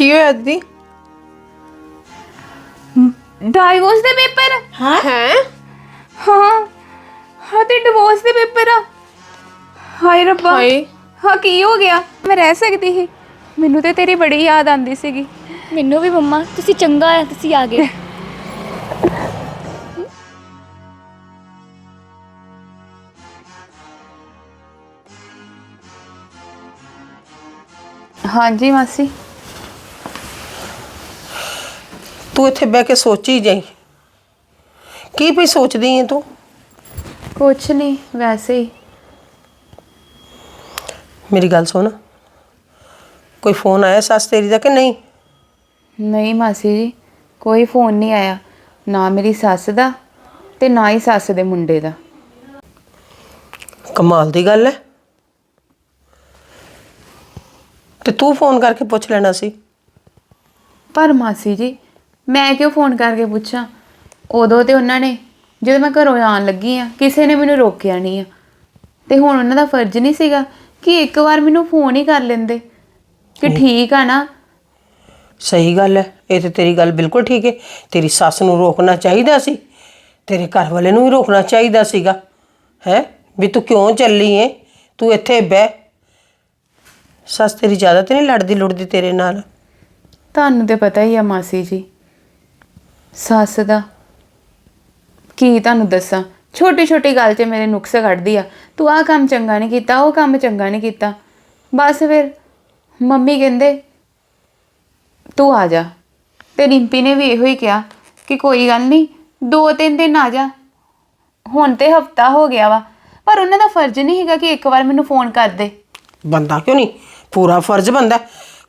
ਕੀ ਹੋਇਆ ਦੀ ਡਾਈਵੋਰਸ ਦੇ ਪੇਪਰ? ਹੈ। ਹਾਂ? ਹਾਂ। ਤੇ ਡਿਵੋਰਸ ਦੇ ਪੇਪਰ ਆ। ਹਾਏ ਰੱਬਾ। ਹਾਏ। ਹਾਂ ਕੀ ਹੋ ਗਿਆ? ਮੈਂ ਰਹਿ ਸਕਦੀ ਸੀ। ਮੈਨੂੰ ਤੇ ਤੇਰੀ ਬੜੀ ਯਾਦ ਆਂਦੀ ਸੀਗੀ। ਮੈਨੂੰ ਵੀ ਮੰਮਾ ਤੁਸੀਂ ਚੰਗਾ ਆ ਤੁਸੀਂ ਆ ਗਏ। ਹਾਂਜੀ ਮਾਸੀ। ਤੂੰ ਇੱਥੇ ਬਹਿ ਕੇ ਸੋਚੀ ਜਾਈ। ਕੀ ਪਈ ਸੋਚਦੀ ਹੈ ਤੂੰ? ਕੁਛ ਨਹੀਂ ਵੈਸੇ ਹੀ। ਮੇਰੀ ਗੱਲ ਸੁਣ। ਕੋਈ ਫੋਨ ਆਇਆ ਸੱਸ ਤੇਰੀ ਦਾ ਕਿ ਨਹੀਂ? ਨਹੀਂ ਮਾਸੀ ਜੀ ਕੋਈ ਫੋਨ ਨਹੀਂ ਆਇਆ। ਨਾ ਮੇਰੀ ਸੱਸ ਦਾ ਤੇ ਨਾ ਹੀ ਸੱਸ ਦੇ ਮੁੰਡੇ ਦਾ। ਕਮਾਲ ਦੀ ਗੱਲ ਹੈ ਤੇ ਤੂੰ ਫੋਨ ਕਰਕੇ ਪੁੱਛ ਲੈਣਾ ਸੀ। ਪਰ ਮਾਸੀ ਜੀ ਮੈਂ ਕਿਉਂ ਫੋਨ ਕਰਕੇ ਪੁੱਛਾਂ? ਉਦੋਂ ਤੇ ਉਹਨਾਂ ਨੇ ਜਦੋਂ ਮੈਂ ਘਰੋਂ ਆਉਣ ਲੱਗੀ ਆ ਕਿਸੇ ਨੇ ਮੈਨੂੰ ਰੋਕਿਆ ਨਹੀਂ ਆ। ਤੇ ਹੁਣ ਉਹਨਾਂ ਦਾ ਫਰਜ਼ ਨਹੀਂ ਸੀਗਾ ਕਿ ਇੱਕ ਵਾਰ ਮੈਨੂੰ ਫੋਨ ਹੀ ਕਰ ਲੈਂਦੇ। ਕਿ ਠੀਕ ਆ ਨਾ? ਸਹੀ ਗੱਲ ਹੈ ਇਹ ਤੇ ਤੇਰੀ ਗੱਲ ਬਿਲਕੁਲ ਠੀਕ ਹੈ। ਤੇਰੀ ਸੱਸ ਨੂੰ ਰੋਕਣਾ ਚਾਹੀਦਾ ਸੀ ਤੇਰੇ ਘਰ ਵਾਲੇ ਨੂੰ ਵੀ ਰੋਕਣਾ ਚਾਹੀਦਾ ਸੀਗਾ। ਹੈ? ਵੀ ਤੂੰ ਕਿਉਂ ਚੱਲੀ ਏ? ਤੂੰ ਇੱਥੇ ਬਹਿ। ਸੱਸ ਤੇਰੀ ਜ਼ਿਆਦਾ ਤੇ ਨਹੀਂ ਲੜਦੀ ਲੁੜਦੀ ਤੇਰੇ ਨਾਲ? ਤੁਹਾਨੂੰ ਤੇ ਪਤਾ ਹੀ ਆ ਮਾਸੀ ਜੀ ਸੱਸ ਦਾ। ਕੀ ਤੁਹਾਨੂੰ ਦੱਸਾਂ? ਛੋਟੀ ਛੋਟੀ ਗੱਲ 'ਚ ਮੇਰੇ ਨੁਕਸ ਕੱਢਦੀ ਆ। ਤੂੰ ਆਹ ਕੰਮ ਚੰਗਾ ਨਹੀਂ ਕੀਤਾ, ਉਹ ਕੰਮ ਚੰਗਾ ਨਹੀਂ ਕੀਤਾ। ਬਸ ਫਿਰ ਮੰਮੀ ਕਹਿੰਦੇ, ਤੂੰ ਆ ਜਾ। ਤੇ ਰਿੰਪੀ ਨੇ ਵੀ ਇਹੋ ਹੀ ਕਿਹਾ ਕਿ ਕੋਈ ਗੱਲ ਨਹੀਂ ਦੋ ਤਿੰਨ ਦਿਨ ਆ ਜਾ। ਹੁਣ ਤੇ ਹਫਤਾ ਹੋ ਗਿਆ ਵਾ, ਪਰ ਉਹਨਾਂ ਦਾ ਫਰਜ਼ ਨਹੀਂ ਹੈਗਾ ਕਿ ਇੱਕ ਵਾਰ ਮੈਨੂੰ ਫੋਨ ਕਰ ਦੇ। ਬੰਦਾ ਕਿਉਂ ਨਹੀਂ? ਪੂਰਾ ਫਰਜ਼ ਬੰਦਾ।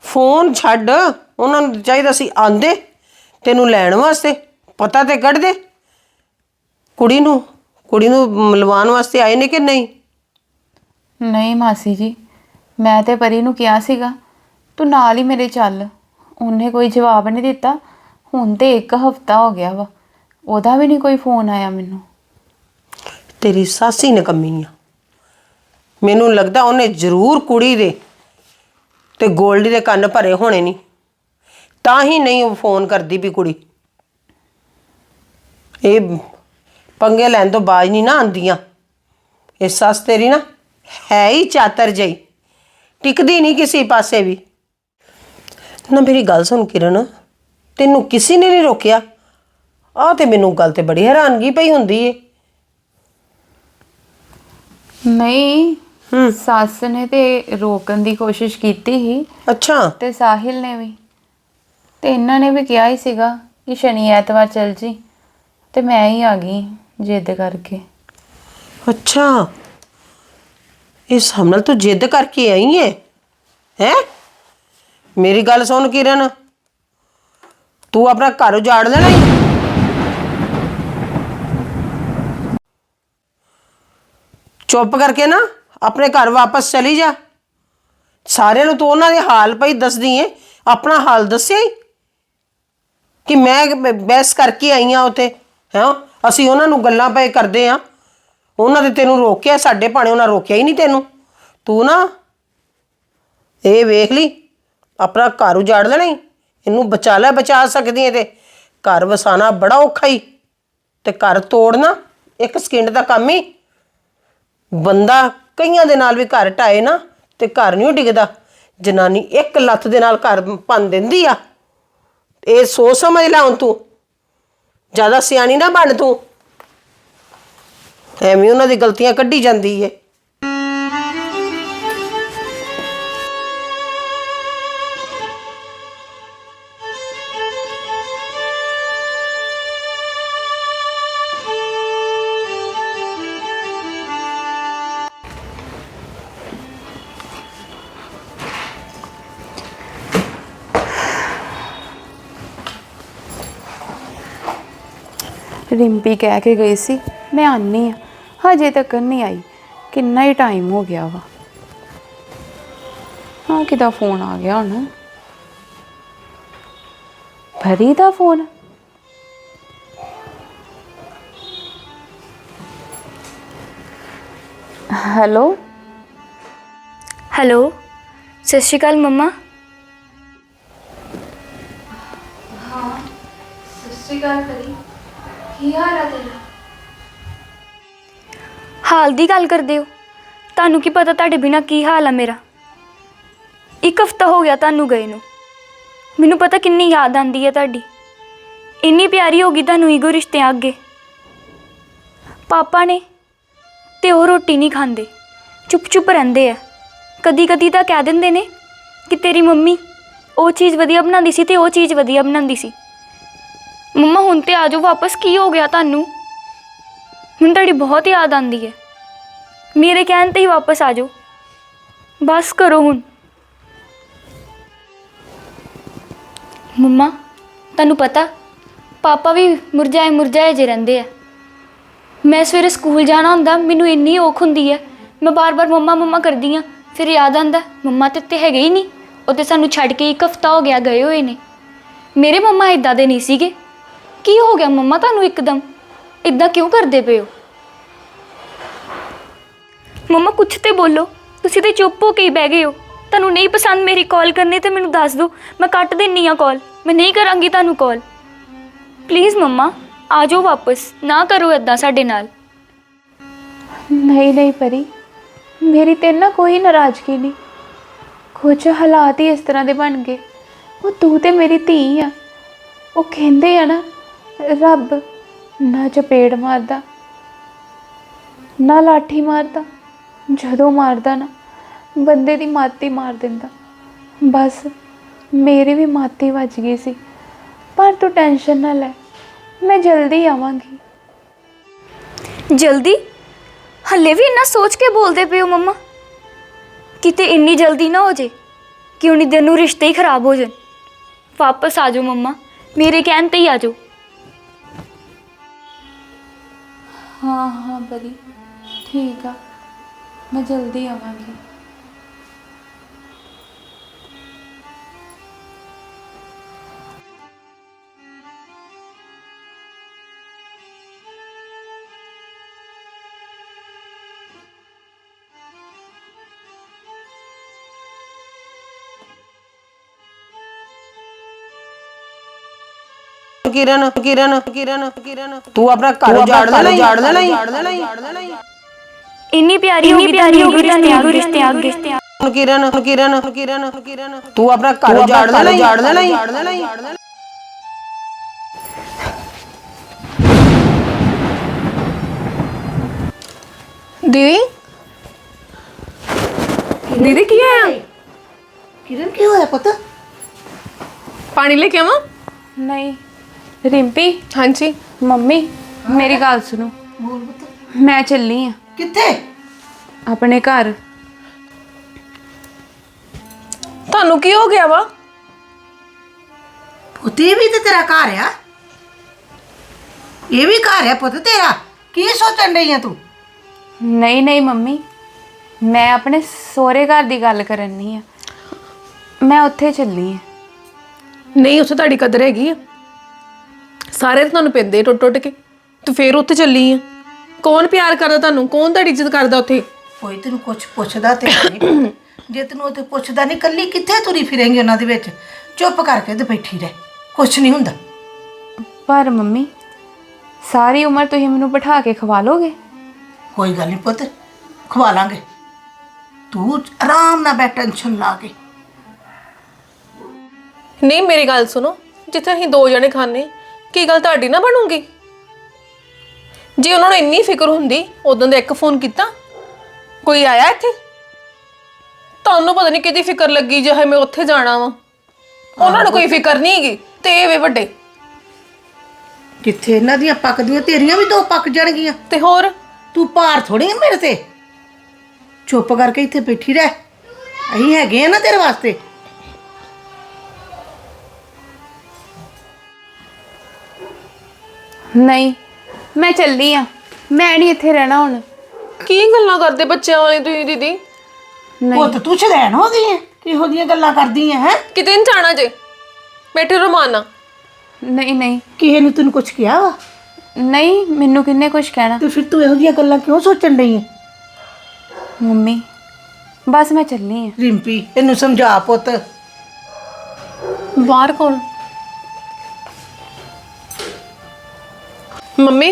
ਫੋਨ ਛੱਡ, ਉਹਨਾਂ ਨੂੰ ਚਾਹੀਦਾ ਸੀ ਆਂਦੇ ਤੈਨੂੰ ਲੈਣ ਵਾਸਤੇ? ਪਤਾ ਤੇ ਕੱਢ ਦੇ। ਕੁੜੀ ਨੂੰ ਕੁੜੀ ਨੂੰ ਮਿਲਵਾਉਣ ਵਾਸਤੇ ਆਏ ਨੇ ਕਿ ਨਹੀਂ? ਨਹੀਂ ਮਾਸੀ ਜੀ ਮੈਂ ਤੇ ਪਰੀ ਨੂੰ ਕਿਹਾ ਸੀਗਾ ਤੂੰ ਨਾਲ ਹੀ ਮੇਰੇ ਚੱਲ। ਉਹਨੇ ਕੋਈ ਜਵਾਬ ਨਹੀਂ ਦਿੱਤਾ। ਹੁਣ ਤੇ ਇੱਕ ਹਫਤਾ ਹੋ ਗਿਆ ਵਾ। ਉਹਦਾ ਵੀ ਨਹੀਂ ਕੋਈ ਫੋਨ ਆਇਆ ਮੈਨੂੰ। ਤੇਰੀ ਸੱਸ ਹੀ ਨਕੰਮੀ ਆ। ਮੈਨੂੰ ਲੱਗਦਾ ਉਹਨੇ ਜ਼ਰੂਰ ਕੁੜੀ ਦੇ ਤੇ ਗੋਲਡੀ ਦੇ ਕੰਨ ਭਰੇ ਹੋਣੇ ਨਹੀਂ ਤਾਂ ਹੀ ਨਹੀਂ ਉਹ ਫੋਨ ਕਰਦੀ ਵੀ ਕੁੜੀ। ਇਹ ਪੰਗੇ ਲੈਣ ਤੋਂ ਬਾਜ ਨਹੀਂ ਨਾ ਆਂਦੀਆਂ ਇਹ ਸੱਸ ਤੇਰੀ ਨਾ ਹੈ ਹੀ ਚਾਤਰ ਜਈ ਟਿਕਦੀ ਨਹੀਂ ਕਿਸੇ ਪਾਸੇ ਵੀ। ਨਾ ਮੇਰੀ ਗੱਲ ਸੁਣ ਕਿਰਨ ਤੈਨੂੰ ਕਿਸੇ ਨੇ ਨਹੀਂ ਰੋਕਿਆ? ਆ ਤੇ ਮੈਨੂੰ ਗੱਲ ਤੇ ਬੜੀ ਹੈਰਾਨਗੀ ਪਈ ਹੁੰਦੀ ਏ। ਨਹੀਂ ਸੱਸ ਨੇ ਤੇ ਰੋਕਣ ਦੀ ਕੋਸ਼ਿਸ਼ ਕੀਤੀ ਹੀ ਅੱਛਾ। ਤੇ ਸਾਹਿਲ ਨੇ ਵੀ। ਤੇ ਇਹਨਾਂ ਨੇ ਵੀ ਕਿਹਾ ਹੀ ਸੀਗਾ ਕਿ ਸ਼ਨੀ ਐਤਵਾਰ ਚੱਲ ਜੀ ਤੇ ਮੈਂ ਹੀ ਆ ਗਈ ਜਿੱਦ ਕਰਕੇ। ਅੱਛਾ। ਇਸ ਹਮਲ ਤੂੰ ਜਿੱਦ ਕਰਕੇ ਆਈ ਹੈ ਹੈ? ਮੇਰੀ ਗੱਲ ਸੁਣ ਕਿਰਨ। ਤੂੰ ਆਪਣਾ ਘਰ ਉਜਾੜ ਲੈਣਾ ਈ। ਚੁੱਪ ਕਰਕੇ ਨਾ ਆਪਣੇ ਘਰ ਵਾਪਸ ਚਲੀ ਜਾ। ਸਾਰਿਆਂ ਨੂੰ ਤੂੰ ਉਹਨਾਂ ਦੇ ਹਾਲ ਪਈ ਦੱਸਦੀ ਏ। ਆਪਣਾ ਹਾਲ ਦੱਸਿਆ ਹੀ ਕਿ ਮੈਂ ਬ- ਬਹਿਸ ਕਰਕੇ ਆਈ ਆ ਉਤੇ ਹਾਂ? ਅਸੀਂ ਉਹਨਾਂ ਨੂੰ ਗੱਲਾਂ ਪਏ ਕਰਦੇ ਆ। ਉਹਨਾਂ ਨੇ ਤੈਨੂੰ ਰੋਕਿਆ, ਸਾਡੇ ਭਾਣੇ ਉਹਨਾਂ ਰੋਕਿਆ ਹੀ ਨਹੀਂ ਤੈਨੂੰ। ਤੂੰ ਨਾ ਇਹ ਵੇਖ ਲਈ, ਆਪਣਾ ਘਰ ਉਜਾੜ ਲੈਣਾ ਈ। ਇਹਨੂੰ ਬਚਾ ਲੈ, ਬਚਾ ਸਕਦੀ ਹੈ ਤੇ। ਘਰ ਵਸਾਣਾ ਬੜਾ ਔਖਾ ਹੀ ਤੇ ਘਰ ਤੋੜਨਾ ਇੱਕ ਸਕਿੰਟ ਦਾ ਕੰਮ ਹੀ ਬੰਦਾ ਕਈਆਂ ਦੇ ਨਾਲ ਵੀ ਘਰ ਢਾਏ ਨਾ, ਤੇ ਘਰ ਨਹੀਂ ਡਿੱਗਦਾ। ਜਨਾਨੀ ਇੱਕ ਲੱਤ ਦੇ ਨਾਲ ਘਰ ਭੰਨ ਦਿੰਦੀ ਆ। ਇਹ ਸੋਚ ਸਮਝ ਲੈ ਹੁਣ ਤੂੰ। ਜ਼ਿਆਦਾ ਸਿਆਣੀ ਨਾ ਬਣ ਤੂੰ। ਐਵੇਂ ਉਹਨਾਂ ਦੀ ਗਲਤੀਆਂ ਕੱਢੀ ਜਾਂਦੀ ਏ। ਰਿੰਪੀ ਕਹਿ ਕੇ ਗਈ ਸੀ ਮੈਂ ਆਨੀ ਆ ਹਜੇ ਤੱਕ ਨਹੀਂ ਆਈ ਕਿੰਨਾ ਹੀ ਟਾਈਮ ਹੋ ਗਿਆ ਵਾ। ਹਾਂ ਕਿਦਾ ਫੋਨ ਆ ਗਿਆ ਹੁਣ? ਭਰੀ ਦਾ ਫੋਨ ਹੈਲੋ? ਹੈਲੋ ਸਤਿ ਸ਼੍ਰੀ ਅਕਾਲ ਮੰਮਾ। ਸਤਿ ਸ਼੍ਰੀ ਅਕਾਲ ਕਰੀ ਕੀ ਹਾਲ ਆ ਤੇਰਾ? ਹਾਲ ਦੀ ਗੱਲ ਕਰਦੇ ਹੋ। ਤੁਹਾਨੂੰ ਕੀ ਪਤਾ ਤੁਹਾਡੇ ਬਿਨਾ ਕੀ ਹਾਲ ਆ ਮੇਰਾ? ਇੱਕ ਹਫਤਾ ਹੋ ਗਿਆ ਤੁਹਾਨੂੰ ਗਏ ਨੂੰ। ਮੈਨੂੰ ਪਤਾ ਕਿੰਨੀ ਯਾਦ ਆਂਦੀ ਹੈ ਤੁਹਾਡੀ। ਇੰਨੀ ਪਿਆਰੀ ਹੋ ਗਈ ਤੁਹਾਨੂੰ ਈਗੋ ਰਿਸ਼ਤਿਆਂ ਅੱਗੇ। ਪਾਪਾ ਨੇ ਤੇ ਉਹ ਰੋਟੀ ਨਹੀਂ ਖਾਂਦੇ। ਚੁੱਪ ਚੁੱਪ ਰਹਿੰਦੇ ਆ। ਕਦੀ ਕਦੀ ਤਾਂ ਕਹਿ ਦਿੰਦੇ ਨੇ ਕਿ ਤੇਰੀ ਮੰਮੀ ਉਹ ਚੀਜ਼ ਵਧੀਆ ਬਣਾਉਂਦੀ ਸੀ ਤੇ ਉਹ ਚੀਜ਼ ਵਧੀਆ ਬਣਾਉਂਦੀ ਸੀ। ਮੰਮਾ, ਹੁਣ ਤੇ ਆਜੋ ਵਾਪਸ ਕੀ ਹੋ ਗਿਆ ਤੁਹਾਨੂੰ? ਹੁਣ ਤੁਹਾਡੀ ਬਹੁਤ ਯਾਦ ਆਂਦੀ ਹੈ। ਮੇਰੇ ਕਹਿਣ ਤੇ ਹੀ ਵਾਪਸ ਆਜੋ ਬਸ ਕਰੋ ਹੁਣ। ਮੰਮਾ, ਤੁਹਾਨੂੰ ਪਤਾ, ਪਾਪਾ ਵੀ ਮੁਰਝਾਏ ਮੁਰਝਾਏ ਜੇ ਰਹਿੰਦੇ ਆ। ਮੈਂ ਸਵੇਰੇ ਸਕੂਲ ਜਾਣਾ ਹੁੰਦਾ, ਮੈਨੂੰ ਇੰਨੀ ਔਖ ਹੁੰਦੀ ਹੈ। ਮੈਂ ਬਾਰ-ਬਾਰ ਮੰਮਾ ਮੰਮਾ ਕਰਦੀ ਆ ਫਿਰ ਯਾਦ ਆਂਦਾ ਮੰਮਾ ਤੇ ਇੱਥੇ ਹੈਗੇ ਹੀ ਨਹੀਂ। ਉਹ ਤੇ ਸਾਨੂੰ ਛੱਡ ਕੇ ਇੱਕ ਹਫਤਾ ਹੋ ਗਿਆ, ਗਏ ਹੋਏ ਨੇ। ਮੇਰੇ ਮੰਮਾ ਇਦਾਂ ਦੇ ਨਹੀਂ ਸੀਗੇ। ਕੀ ਹੋ ਗਿਆ ਮੰਮਾ ਤੁਹਾਨੂੰ ਇੱਕਦਮ? ਇਦਾਂ ਕਿਉਂ ਕਰਦੇ ਪਏ ਹੋ? ਮੰਮਾ ਕੁਛ ਤੇ ਬੋਲੋ, ਤੁਸੀਂ ਤੇ ਚੁੱਪ ਹੋ ਕੇ ਹੀ ਬਹਿ ਗਏ ਹੋ। ਤੁਹਾਨੂੰ ਨਹੀਂ ਪਸੰਦ ਮੇਰੀ ਕਾਲ ਕਰਨੀ ਤੇ ਮੈਨੂੰ ਦੱਸ ਦਿਓ, ਮੈਂ ਕੱਟ ਦਿੰਨੀ ਆ ਕਾਲ ਮੈਂ ਨਹੀਂ ਕਰਾਂਗੀ ਤੁਹਾਨੂੰ ਕਾਲ ਪਲੀਜ਼ ਮੰਮਾ, ਆ ਜਾਓ ਵਾਪਸ, ਨਾ ਕਰੋ ਇਦਾਂ ਸਾਡੇ ਨਾਲ। ਨਹੀਂ ਨਹੀਂ ਪਰੀ, ਮੇਰੀ ਤੇਰੇ ਨਾ ਕੋਈ ਨਾਰਾਜ਼ਗੀ ਨਹੀਂ। ਕੁਝ ਹਾਲਾਤ ਹੀ ਇਸ ਤਰ੍ਹਾਂ ਦੇ ਬਣ ਗਏ। ਉਹ ਤੂੰ ਤੇ ਮੇਰੀ ਧੀ ਆ। ਉਹ ਕਹਿੰਦੇ ਆ ਨਾ ਰੱਬ ਨਾ ਚਪੇੜ ਮਾਰਦਾ, ਨਾ ਲਾਠੀ ਮਾਰਦਾ, ਜਦੋਂ ਮਾਰਦਾ ਨਾ ਬੰਦੇ ਦੀ ਮਾਤੀ ਮਾਰ ਦਿੰਦਾ। ਬਸ ਮੇਰੀ ਵੀ ਮਾਤੀ ਵੱਜ ਗਈ ਸੀ, ਪਰ ਤੂੰ ਟੈਨਸ਼ਨ ਨਾ ਲੈ, ਮੈਂ ਜਲਦੀ ਆਵਾਂਗੀ। ਜਲਦੀ? ਹੱਲੇ ਵੀ ਇੰਨਾ ਸੋਚ ਕੇ ਬੋਲਦੇ ਪਏ ਹੋ ਮੰਮਾ? ਕਿਤੇ ਇੰਨੀ ਜਲਦੀ ਨਾ ਹੋ ਜੇ, ਕਿ ਉਨੀ ਦਿਨ ਨੂੰ ਰਿਸ਼ਤੇ ਹੀ ਖਰਾਬ ਹੋ ਜਾਣ। ਵਾਪਸ ਆ ਜਾਓ ਮੰਮਾ, ਮੇਰੇ ਕਹਿਣ ਤੇ ਹੀ ਆ ਜਾਓ। ਹਾਂ ਹਾਂ ਬਰੀ ਠੀਕ ਆ। ਮੈਂ ਜਲਦੀ ਆਵਾਂਗੀ। ਕਿਰਨ ਕਿਰਨ ਕਿਰਨ ਕਿਰਨ। ਤੂੰ ਆਪਣਾ ਘਰ ਉਜਾੜ ਹੀ ਉਜਾੜ ਹੀ ਉਜਾੜ ਹੀ ਇੰਨੀ ਪਿਆਰੀ ਹੋ ਗਈ ਪਿਆਰੀ ਹੋ ਗਈ ਰਿਸ਼ਤੇ ਰਿਸ਼ਤੇ ਅੱਗੇ। ਹੁਣ ਕਿਰਨ ਕਿਰਨ ਕਿਰਨ ਕਿਰਨ। ਤੂੰ ਆਪਣਾ ਘਰ ਉਜਾੜ ਹੀ ਉਜਾੜ ਹੀ ਉਜਾੜ ਦੇਣਾ ਦੀਦੀ? ਦੀਦੀ ਕੀ ਆਇਆ ਕਿਰਨ ਕੀ ਹੋਇਆ ਪੁੱਤ? ਪਾਣੀ ਲੈ ਕੇ ਆਵਾਂ? ਨਹੀਂ। ਰਿੰਪੀ? ਹਾਂਜੀ। ਮੰਮੀ ਮੇਰੀ ਗੱਲ ਸੁਣੋ। ਮੈਂ ਚੱਲੀ ਆ। ਕਿੱਥੇ? ਆਪਣੇ ਘਰ। ਤੁਹਾਨੂੰ ਕੀ ਹੋ ਗਿਆ ਵਾ? ਪੁੱਤ ਇਹ ਵੀ ਤੇ ਤੇਰਾ ਘਰ ਆ। ਇਹ ਵੀ ਘਰ ਆ ਪੁੱਤ ਤੇਰਾ। ਕੀ ਸੋਚਣ ਡਈ ਆ ਤੂੰ? ਨਹੀਂ ਨਹੀਂ ਮੰਮੀ। ਮੈਂ ਆਪਣੇ ਸਹੁਰੇ ਘਰ ਦੀ ਗੱਲ ਕਰਨੀ ਆ। ਮੈਂ ਉੱਥੇ ਚੱਲੀ ਆ। ਨਹੀਂ ਉੱਥੇ ਤੁਹਾਡੀ ਕਦਰ ਹੈਗੀ ਆ। ਸਾਰੇ ਤਾਂ ਤੁਹਾਨੂੰ ਪੈਂਦੇ ਟੁੱਟ ਟੁੱਟ ਕੇ। ਤੂੰ ਫੇਰ ਉੱਥੇ ਚੱਲੀ ਆ। ਕੌਣ ਪਿਆਰ ਕਰਦਾ ਤੁਹਾਨੂੰ? ਕੌਣ ਤੁਹਾਡੀ ਇੱਜ਼ਤ ਕਰਦਾ ਉੱਥੇ? ਕੋਈ ਤੈਨੂੰ ਕੁਝ ਪੁੱਛਦਾ ਤੇ ਨਹੀਂ। ਜੇ ਤੈਨੂੰ ਉੱਥੇ ਪੁੱਛਦਾ ਨਹੀਂ ਕੱਲੀ ਕਿੱਥੇ ਤੁਰੀ ਫਿਰੇਂਗੀ ਉਹਨਾਂ ਦੇ ਵਿੱਚ? ਚੁੱਪ ਕਰਕੇ ਤੇ ਬੈਠੀ ਰਹਿ। ਕੁਝ ਨਹੀਂ ਹੁੰਦਾ। ਪਰ ਮੰਮੀ ਸਾਰੀ ਉਮਰ ਤੁਸੀਂ ਮੈਨੂੰ ਬਿਠਾ ਕੇ ਖਵਾ ਲੋਗੇ? ਕੋਈ ਗੱਲ ਨਹੀਂ ਪੁੱਤ ਖਵਾ ਲਾਂਗੇ। ਤੂੰ ਆਰਾਮ ਨਾਲ ਬੈ ਟੈਨਸ਼ਨ ਲਾ ਕੇ। ਨਹੀਂ ਮੇਰੀ ਗੱਲ ਸੁਣੋ। ਜਿੱਥੇ ਅਸੀਂ ਦੋ ਜਣੇ ਖਾਣੇ ਕੀ ਗੱਲ ਤੁਹਾਡੀ ਨਾ ਬਣੂਗੀ? ਜੇ ਉਹਨਾਂ ਨੂੰ ਇੰਨੀ ਫਿਕਰ ਹੁੰਦੀ ਉਦੋਂ ਦਾ ਇੱਕ ਫੋਨ ਕੀਤਾ। ਕੋਈ ਆਇਆ ਇੱਥੇ? ਤੁਹਾਨੂੰ ਪਤਾ ਨਹੀਂ ਕਿਹਦੀ ਫਿਕਰ ਲੱਗੀ ਜੇ ਮੈਂ ਉੱਥੇ ਜਾਣਾ ਵਾ। ਉਹਨਾਂ ਨੂੰ ਕੋਈ ਫਿਕਰ ਨਹੀਂ ਹੈਗੀ ਤੇ ਇਹ ਵੇ ਵੱਡੇ। ਕਿੱਥੇ ਇਹਨਾਂ ਦੀਆਂ ਪੱਕਦੀਆਂ ਤੇਰੀਆਂ ਵੀ ਦੋ ਪੱਕ ਜਾਣਗੀਆਂ। ਤੇ ਹੋਰ? ਤੂੰ ਭਾਰ ਥੋੜੀ ਹੈ ਮੇਰੇ ਤੇ। ਚੁੱਪ ਕਰਕੇ ਇੱਥੇ ਬੈਠੀ ਰਹਿ। ਅਸੀਂ ਹੈਗੇ ਆ ਨਾ ਤੇਰੇ ਵਾਸਤੇ। ਨਹੀਂ ਮੈਂ ਚੱਲੀ ਆ। ਮੈਂ ਨਹੀਂ ਇੱਥੇ ਰਹਿਣਾ ਹੁਣ। ਕੀ ਗੱਲਾਂ ਕਰਦੇ ਬੱਚਿਆਂ ਵਾਲੀ ਤੁਸੀਂ ਦੀਦੀ? ਪੁੱਤ ਤੂੰ ਸ਼ਰੈਣ ਹੋ ਗਈ ਹੈ ਕਿਹੋ ਦੀਆਂ ਗੱਲਾਂ ਕਰਦੀ ਹੈ ਹੈ? ਕਿਤੇ ਨਹੀਂ ਜਾਣਾ ਜੇ। ਬੈਠੇ ਰਮਾਨਾ। ਨਹੀਂ ਨਹੀਂ। ਕਿਸੇ ਨੇ ਤੈਨੂੰ ਕੁਝ ਕਿਹਾ ਵਾ? ਨਹੀਂ ਮੈਨੂੰ ਕਿੰਨੇ ਕੁਝ ਕਹਿਣਾ? ਤੇ ਫਿਰ ਤੂੰ ਇਹੋ ਜਿਹੀਆਂ ਗੱਲਾਂ ਕਿਉਂ ਸੋਚਣ ਡਈ ਹੈ ਮੰਮੀ ਬਸ ਮੈਂ ਚੱਲੀ ਆ। ਰਿੰਪੀ ਇਹਨੂੰ ਸਮਝਾ ਪੁੱਤ। ਬਾਹਰ ਕੌਣ? ਮੰਮੀ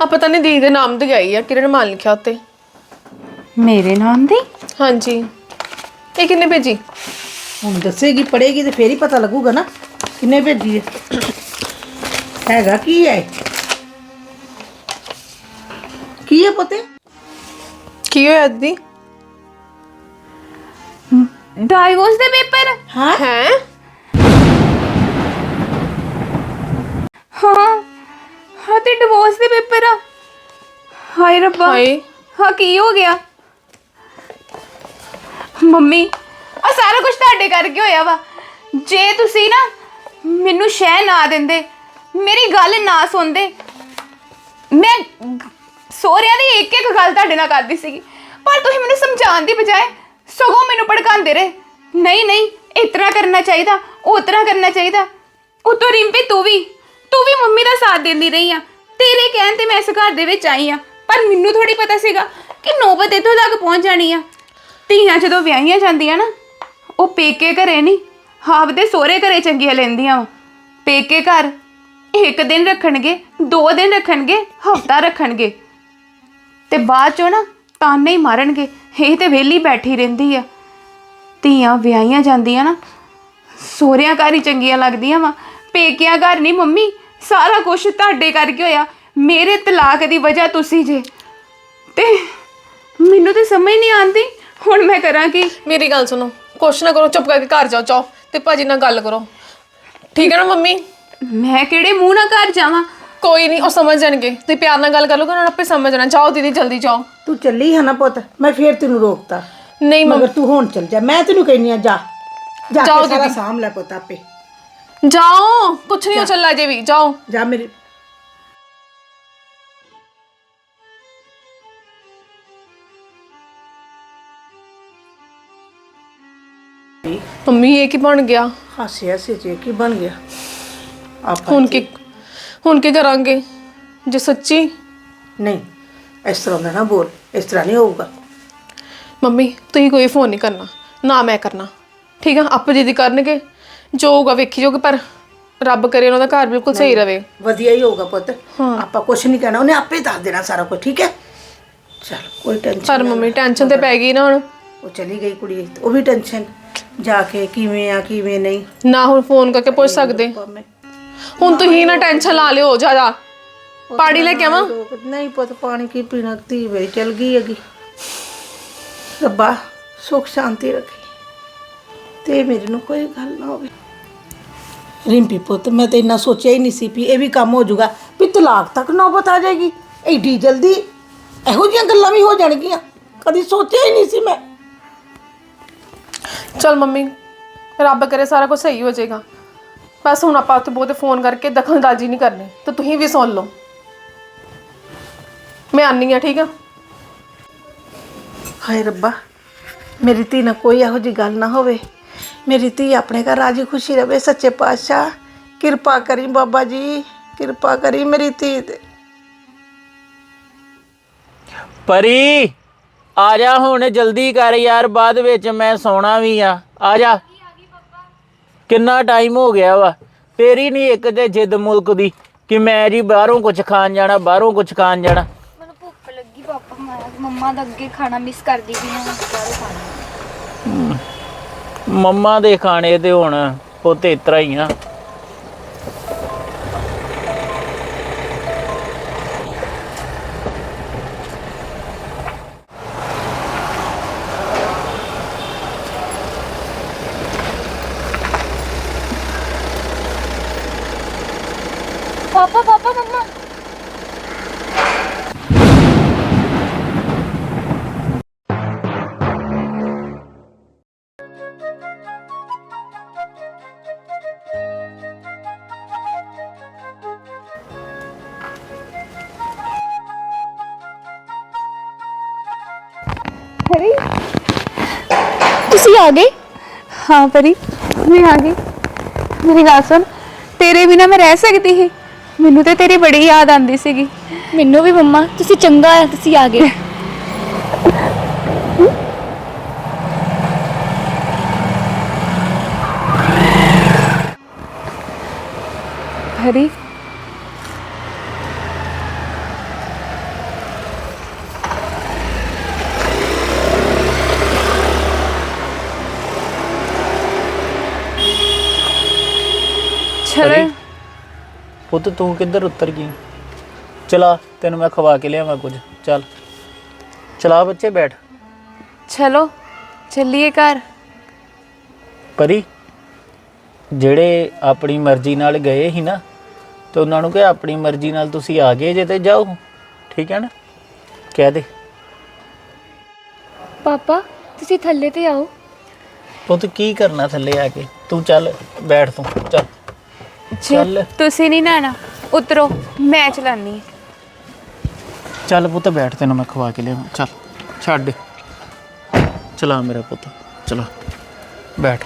ਆ ਪਤਾ ਨਹੀਂ ਦੀਦੀ ਦੇ ਨਾਮ ਤੇ ਗਈ ਆ ਕਿਰਨ ਮਾਨ ਲਿਖਿਆ ਉੱਤੇ? ਮੇਰੇ ਨਾਮ ਦੀ ਹਾਂਜੀ। ਇਹ ਕਿੰਨੇ ਭੇਜੀ? ਹੁਣ ਦੱਸੇਗੀ ਪੜੇਗੀ ਤੇ ਫੇਰ ਹੀ ਪਤਾ ਲੱਗੂਗਾ ਨਾ ਕਿੰਨੇ ਭੇਜੀ ਹੈ ਹੈਗਾ ਕੀ ਹੈ ਕੀ ਹੈ ਪਤੇ? ਕੀ ਹੋਇਆ ਦੀਦੀ? ਡਾਈਵੋਰਸ ਦੇ ਪੇਪਰ? ਹਾਂ। ਹੈ? ਹਾਂ। ਹਾਂ ਤੇ ਡਿਵੋਰਸ ਦੇ ਪੇਪਰ ਆ। ਹਾਏ ਰੱਬਾ। ਹਾਏ। ਹਾਂ ਕੀ ਹੋ ਗਿਆ? ਮੰਮੀ ਆ ਸਾਰਾ ਕੁਝ ਤੁਹਾਡੇ ਕਰਕੇ ਹੋਇਆ ਵਾ। ਜੇ ਤੁਸੀਂ ਨਾ ਮੈਨੂੰ ਸ਼ਹਿ ਨਾ ਦਿੰਦੇ ਮੇਰੀ ਗੱਲ ਨਾ ਸੁਣਦੇ ਮੈਂ ਸੋਹਰਿਆਂ ਦੀ ਇੱਕ ਇੱਕ ਗੱਲ ਤੁਹਾਡੇ ਨਾਲ ਕਰਦੀ ਸੀਗੀ। ਪਰ ਤੁਸੀਂ ਮੈਨੂੰ ਸਮਝਾਉਣ ਦੀ ਬਜਾਏ ਸਗੋਂ ਮੈਨੂੰ ਭੜਕਾਉਂਦੇ ਰਹੇ। ਨਹੀਂ ਨਹੀਂ ਇਸ ਤਰ੍ਹਾਂ ਕਰਨਾ ਚਾਹੀਦਾ ਉਹ ਤਰ੍ਹਾਂ ਕਰਨਾ ਚਾਹੀਦਾ। ਉਤੋਂ ਰਿੰਪੀ ਤੂੰ ਵੀ ਤੂੰ ਵੀ ਮੰਮੀ ਦਾ ਸਾਥ ਦਿੰਦੀ ਰਹੀ ਆ। ਤੇਰੇ ਕਹਿਣ ਤੇ ਮੈਂ ਇਸ ਘਰ ਦੇ ਵਿੱਚ ਆਈ ਆ। ਪਰ ਮੈਨੂੰ ਥੋੜੀ ਪਤਾ ਸੀਗਾ ਕਿ ਨੌਬਤ ਇੱਥੋਂ ਤੱਕ ਪਹੁੰਚ ਜਾਣੀ ਆ। ਧੀਆਂ ਜਦੋਂ ਵਿਆਹੀਆਂ ਜਾਂਦੀਆਂ ਨਾ, ਉਹ ਪੇਕੇ ਘਰੇ ਨਹੀਂ ਆਪਦੇ ਸਹੁਰੇ ਘਰੇ ਚੰਗੀਆਂ ਲੈਂਦੀਆਂ ਵਾ। ਪੇਕੇ ਘਰ ਇੱਕ ਦਿਨ ਰੱਖਣਗੇ, ਦੋ ਦਿਨ ਰੱਖਣਗੇ, ਹਫਤਾ ਰੱਖਣਗੇ। ਤੇ ਬਾਅਦ ਚੋਂ ਨਾ ਤਾਨੇ ਹੀ ਮਾਰਨਗੇ, ਇਹ ਤੇ ਵਿਹਲੀ ਬੈਠੀ ਰਹਿੰਦੀ ਆ। ਧੀਆਂ ਵਿਆਹੀਆਂ ਜਾਂਦੀਆਂ ਨਾ, ਸੋਹਰਿਆਂ ਘਰ ਹੀ ਚੰਗੀਆਂ ਲੱਗਦੀਆਂ ਵਾ। ਪੇਕਿਆਂ ਘਰ ਨਹੀਂ ਮੰਮੀ ਸਾਰਾ ਕੁਝ ਤੁਹਾਡੇ ਕਰਕੇ ਹੋਇਆ। ਮੇਰੇ ਤਲਾਕ ਦੀ ਵਜ੍ਹਾ ਤੁਸੀਂ ਜੇ। ਤੇ ਮੈਨੂੰ ਤੇ ਸਮਝ ਨਹੀਂ ਆਉਂਦੀ ਹੁਣ ਮੈਂ ਕਰਾਂ ਕੀ? ਮੇਰੀ ਗੱਲ ਸੁਣੋ ਕੁਛ ਨਾ ਕਰੋ ਚੁੱਪ ਕਰਕੇ ਘਰ ਜਾਓ ਚਾਓ ਤੇ ਭਾਜੀ ਨਾਲ ਗੱਲ ਕਰੋ। ਠੀਕ ਹੈ ਨਾ ਮੰਮੀ? ਮੈਂ ਕਿਹੜੇ ਮੂੰਹ ਨਾਲ ਘਰ ਜਾਵਾਂ? ਕੋਈ ਨਹੀਂ ਉਹ ਸਮਝ ਜਾਣਗੇ। ਤੁਸੀਂ ਪਿਆਰ ਨਾਲ ਗੱਲ ਕਰ ਲੋਗੇ ਉਹਨਾਂ ਨੂੰ ਆਪੇ ਸਮਝ ਜਾਣਾ। ਜਾਓ ਦੀਦੀ ਜਲਦੀ ਜਾਓ। ਤੂੰ ਚੱਲੀ ਹੈ ਨਾ ਪੁੱਤ ਮੈਂ ਫੇਰ ਤੈਨੂੰ ਰੋਕਤਾ। ਨਹੀਂ ਮੰਮੀ ਮਗਰ ਤੂੰ ਹੁਣ ਚੱਲ ਜਾ ਮੈਂ ਤੈਨੂੰ ਕਹਿੰਨੀ ਆ ਜਾ। ਜਾ ਜਾਓ ਕੇ ਸਾਰਾ। ਸਾਂਭ ਲੈ ਪੁੱਤ ਆਪੇ। ਜਾਓ ਕੁਛ ਨਹੀਂ ਹੋ ਚੱਲਾ ਜੇ ਵੀ ਜਾਓ ਜਾ ਮੇਰੀ ਮੰਮੀ ਇਹ ਕੀ ਬਣ ਗਿਆ ਹਾਸੇ ਹਾਸੇ ਜੇ ਕੀ ਬਣ ਗਿਆ ਆਪਾਂ ਹੁਣ ਕੀ ਹੁਣ ਕੀ ਕਰਾਂਗੇ ਜੇ ਸੱਚੀ ਨਹੀਂ ਇਸ ਤਰ੍ਹਾਂ ਦਾ ਨਾ ਬੋਲ ਇਸ ਤਰ੍ਹਾਂ ਨਹੀਂ ਹੋਊਗਾ ਮੰਮੀ ਤੁਸੀਂ ਕੋਈ ਫੋਨ ਨਹੀਂ ਕਰਨਾ ਨਾ ਮੈਂ ਕਰਨਾ ਠੀਕ ਆ ਆਪੇ ਦੀਦੀ ਕਰਨਗੇ ਜੋ ਹੋਊਗਾ ਵੇਖੀ ਜਾਓਗੇ ਪਰ ਰੱਬ ਕਰੇ ਉਹਨਾਂ ਦਾ ਘਰ ਬਿਲਕੁਲ ਸਹੀ ਰਵੇ। ਵਧੀਆ ਹੀ ਹੋਊਗਾ ਪੁੱਤ। ਆਪਾਂ ਕੁਝ ਨਹੀਂ ਕਹਿਣਾ ਉਹਨੇ ਆਪੇ ਦੱਸ ਦੇਣਾ ਸਾਰਾ ਕੁਝ ਠੀਕ ਹੈ? ਚਲ ਕੋਈ ਟੈਨਸ਼ਨ ਪਰ ਮੰਮੀ ਟੈਨਸ਼ਨ ਤੇ ਪੈ ਗਈ ਨਾ ਹੁਣ। ਉਹ ਚਲੀ ਗਈ ਕੁੜੀ ਉਹ ਵੀ ਟੈਨਸ਼ਨ ਜਾ ਕੇ ਕਿਵੇਂ ਆ ਕਿਵੇਂ ਨਹੀਂ? ਨਾ ਹੁਣ ਫੋਨ ਕਰਕੇ ਪੁੱਛ ਸਕਦੇ। ਭਾਵੇਂ ਹੁਣ ਤੁਸੀਂ ਨਾ ਟੈਨਸ਼ਨ ਲਾ ਲਿਓ ਜ਼ਿਆਦਾ। ਪਾੜੀ ਲੈ ਕੇ ਆਵਾਂ? ਨਹੀਂ ਪੁੱਤ ਪਾਣੀ ਕੀ ਪੀਣਾ ਧੀ ਮੇਰੀ ਚਲ ਗਈ ਹੈਗੀ। ਰੱਬਾ ਸੁਖ ਸ਼ਾਂਤੀ ਰੱਖੀ। ਤੇ ਮੇਰੇ ਨੂੰ ਕੋਈ ਗੱਲ ਨਾ ਹੋਵੇ। ਰਿੰਪੀ ਪੁੱਤ ਮੈਂ ਤੇ ਇੰਨਾ ਸੋਚਿਆ ਹੀ ਨਹੀਂ ਸੀ ਵੀ ਇਹ ਵੀ ਕੰਮ ਹੋ ਜਾਊਗਾ ਵੀ ਤਲਾਕ ਤੱਕ ਨੌਬਤ ਆ ਜਾਏਗੀ ਐਡੀ ਜਲਦੀ ਇਹੋ ਜਿਹੀਆਂ ਗੱਲਾਂ ਵੀ ਹੋ ਜਾਣਗੀਆਂ ਕਦੀ ਸੋਚਿਆ ਹੀ ਨਹੀਂ ਸੀ ਮੈਂ ਚਲ ਮੰਮੀ ਰੱਬ ਕਰੇ ਸਾਰਾ ਕੁਝ ਸਹੀ ਹੋ ਜਾਏਗਾ ਬਸ ਹੁਣ ਆਪਾਂ ਉੱਥੇ ਬਹੁਤੇ ਫੋਨ ਕਰਕੇ ਦਖਲਅੰਦਾਜ਼ੀ ਨਹੀਂ ਕਰਨੀ ਤੇ ਤੁਸੀਂ ਵੀ ਸੁਣ ਲਓ ਮੈਂ ਆਨੀ ਆ ਠੀਕ ਆ ਹਾਏ ਰੱਬਾ ਮੇਰੀ ਧੀ ਨਾਲ ਕੋਈ ਇਹੋ ਜਿਹੀ ਗੱਲ ਨਾ ਹੋਵੇ ਮੇਰੀ ਧੀ ਆਪਣੇ ਘਰ ਰਾਜੀ ਖੁਸ਼ੀ ਰਵੇ ਸੱਚੇ ਪਾਤਸ਼ਾਹ। ਕਿਰਪਾ ਕਰੀ ਬਾਬਾ ਜੀ ਕਿਰਪਾ ਕਰੀ ਮੇਰੀ ਧੀ ਤੇ। ਪਰੀ ਆ ਜਾ ਹੁਣ ਜਲਦੀ ਕਰ ਯਾਰ ਬਾਅਦ ਵਿੱਚ ਮੈਂ ਸੌਣਾ ਵੀ ਆ। ਆ ਜਾ। ਕਿੰਨਾ ਟਾਈਮ ਹੋ ਗਿਆ ਵਾ। ਤੇਰੀ ਨਹੀਂ ਇੱਕ ਤੇ ਜਿੱਦ ਮੁਲਕ ਦੀ ਕਿ ਮੈਂ ਜੀ ਬਾਹਰੋਂ ਕੁਝ ਖਾਣ ਜਾਣਾ ਬਾਹਰੋਂ ਕੁਝ ਖਾਣ ਜਾਣਾ। ਮੈਨੂੰ ਭੁੱਖ ਲੱਗੀ ਪਾਪਾ ਮੈਂ ਮੰਮਾ ਦਾ ਅੱਗੇ ਖਾਣਾ ਮਿਸ ਕਰਦੀ ਵੀ ਹਾਂ ਬਾਹਰੋਂ ਖਾਣਾ। ਮੰਮਾ ਦੇ ਖਾਣੇ ਤੇ ਹੁਣ ਪੁੱਤ ਇਤਰਾ ਹੀ ਆ। ਪਾਪਾ ਪਾਪਾ ਮੰਮਾ। ਆ ਗਏ? ਹਾਂ ਪਰੀ। ਮੈਂ ਆ ਗਈ। ਮੇਰੀ ਗੱਲ ਸੁਣ। ਤੇਰੇ ਬਿਨਾ ਮੈਂ ਰਹਿ ਸਕਦੀ ਸੀ। ਮੈਨੂੰ ਤੇ ਤੇਰੀ ਬੜੀ ਯਾਦ ਆਉਂਦੀ ਸੀਗੀ। ਮੈਨੂੰ ਵੀ ਮੰਮਾ ਤੁਸੀਂ ਚੰਗਾ ਆ ਤੁਸੀਂ ਆ ਗਏ। ਹਰੀ ਚਲੋ ਪੁੱਤ ਤੂੰ ਕਿੱਧਰ ਉਤਰ ਗਈ? ਚਲਾ ਤੈਨੂੰ ਮੈਂ ਖਵਾ ਕੇ ਲਿਆਵਾਂ ਕੁਝ। ਚੱਲ। ਚਲਾ ਬੱਚੇ ਬੈਠ। ਚਲੋ ਚੱਲੀਏ ਘਰ। ਪਰੀ ਜਿਹੜੇ ਆਪਣੀ ਮਰਜ਼ੀ ਨਾਲ ਗਏ ਸੀ ਨਾ ਤੇ ਉਹਨਾਂ ਨੂੰ ਕਿ ਆਪਣੀ ਮਰਜ਼ੀ ਨਾਲ ਤੁਸੀਂ ਆ ਗਏ ਜੇ ਤੇ ਜਾਓ। ਠੀਕ ਹੈ ਨਾ? ਕਹਿ ਦੇ। ਪਾਪਾ ਤੁਸੀਂ ਥੱਲੇ ਤੇ ਆਓ। ਪੁੱਤ ਕੀ ਕਰਨਾ ਥੱਲੇ ਆ ਕੇ? ਤੂੰ ਚੱਲ ਬੈਠ ਤੂੰ। ਚੱਲ। ਜੇ ਚੱਲ। ਤੁਸੀਂ ਨਹੀਂ ਨਾਣਾ ਉਤਰੋ ਮੈਂ ਚਲਾਨੀ ਚੱਲ ਪੁੱਤ ਬੈਠ ਤੈਨੂੰ ਮੈਂ ਖਵਾ ਕੇ ਲਿਆਵਾਂ। ਚੱਲ ਛੱਡ। ਚਲਾ ਮੇਰਾ ਪੁੱਤ ਚਲਾ। ਬੈਠ।